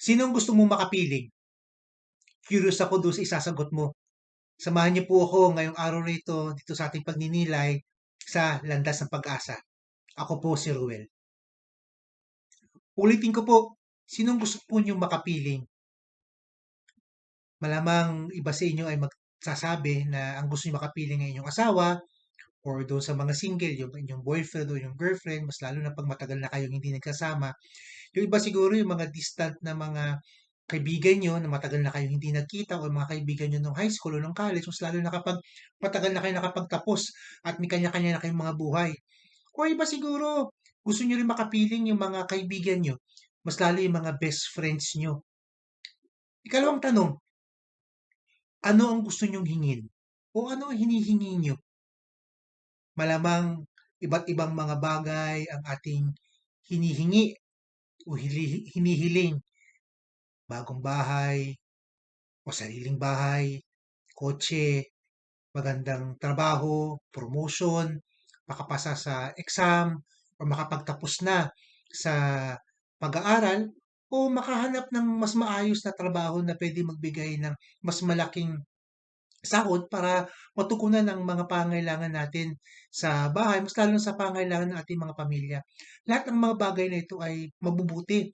Sinong gusto mong makapiling? Curious ako do'n sa isasagot mo. Samahan niyo po ako ngayong araw na ito dito sa ating pagninilay sa Landas ng Pag-asa. Ako po si Ruel. Ulitin ko po, sinong gusto po niyong makapiling? Malamang iba sa inyo ay magsasabi na ang gusto niyo makapiling ay inyong asawa or doon sa mga single, yung inyong boyfriend o yung girlfriend, mas lalo na pag matagal na kayong hindi nagkasama. Yung iba siguro yung mga distant na mga kaibigan nyo na matagal na kayong hindi nagkita o mga kaibigan nyo nung high school o nung college, mas lalo na kapag matagal na kayo nakapagtapos at may kanya-kanya na kayong mga buhay. O iba siguro, gusto nyo rin makapiling yung mga kaibigan nyo, mas lalo yung mga best friends nyo. Ikalawang tanong, ano ang gusto nyong hingin? O ano hinihingi nyo? Malamang iba't ibang mga bagay ang ating hinihingi o hili- hinihiling. Bagong bahay o sariling bahay, kotse, magandang trabaho, promotion, makapasa sa exam, o makapagtapos na sa pag-aaral, o makahanap ng mas maayos na trabaho na pwede magbigay ng mas malaking sahod para matugunan ang mga pangailangan natin sa bahay, mas lalo sa pangailangan ng ating mga pamilya. Lahat ng mga bagay na ito ay mabubuti,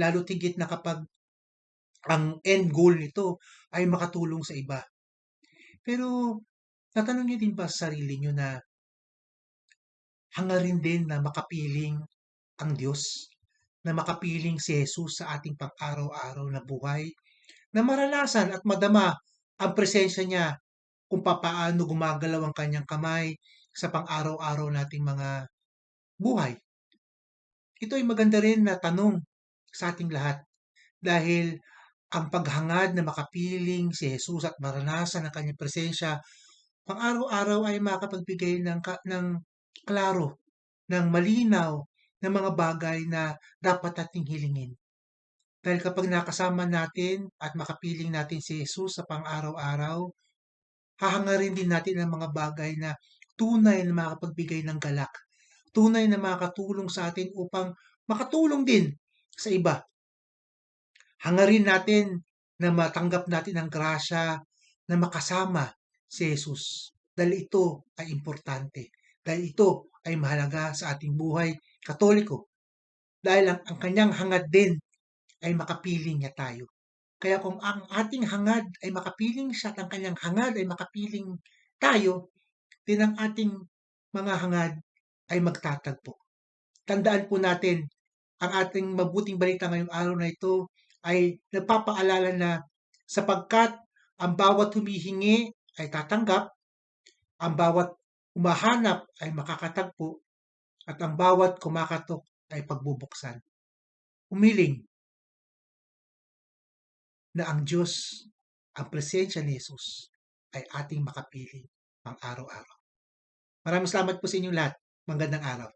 lalo tigit na kapag ang end goal nito ay makatulong sa iba. Pero natanong niyo din ba sa sarili niyo na hangarin din na makapiling ang Diyos, na makapiling si Jesus sa ating pang-araw-araw na buhay, na maranasan at madama ang presensya niya kung papaano gumagalaw ang kanyang kamay sa pang-araw-araw nating mga buhay. Ito ay maganda rin na tanong sa ating lahat dahil ang paghangad na makapiling si Jesus at maranasan ang kanyang presensya pang araw-araw ay makapagbigay ng, ng klaro, ng malinaw na mga bagay na dapat ating hilingin. Dahil kapag nakasama natin at makapiling natin si Jesus sa pang-araw-araw, hahangarin din natin ang mga bagay na tunay na makapagbigay ng galak, tunay na makatulong sa atin upang makatulong din sa iba. Hangarin natin na matanggap natin ang grasya na makasama si Jesus. Dahil ito ay importante. Dahil ito ay mahalaga sa ating buhay katoliko. Dahil ang, ang kanyang hangad din ay makapiling niya tayo. Kaya kung ang ating hangad ay makapiling siya at ang kanyang hangad ay makapiling tayo, din ang ating mga hangad ay magtatagpo. Tandaan po natin, ang ating mabuting balita ngayong araw na ito ay nagpapaalala na sapagkat ang bawat humihingi ay tatanggap, ang bawat umahanap ay makakatagpo, at ang bawat kumakatok ay pagbubuksan. Umiling na ang Diyos, ang presensya ni Jesus ay ating makapili pang araw-araw. Maraming salamat po sa inyong lahat. Magandang araw.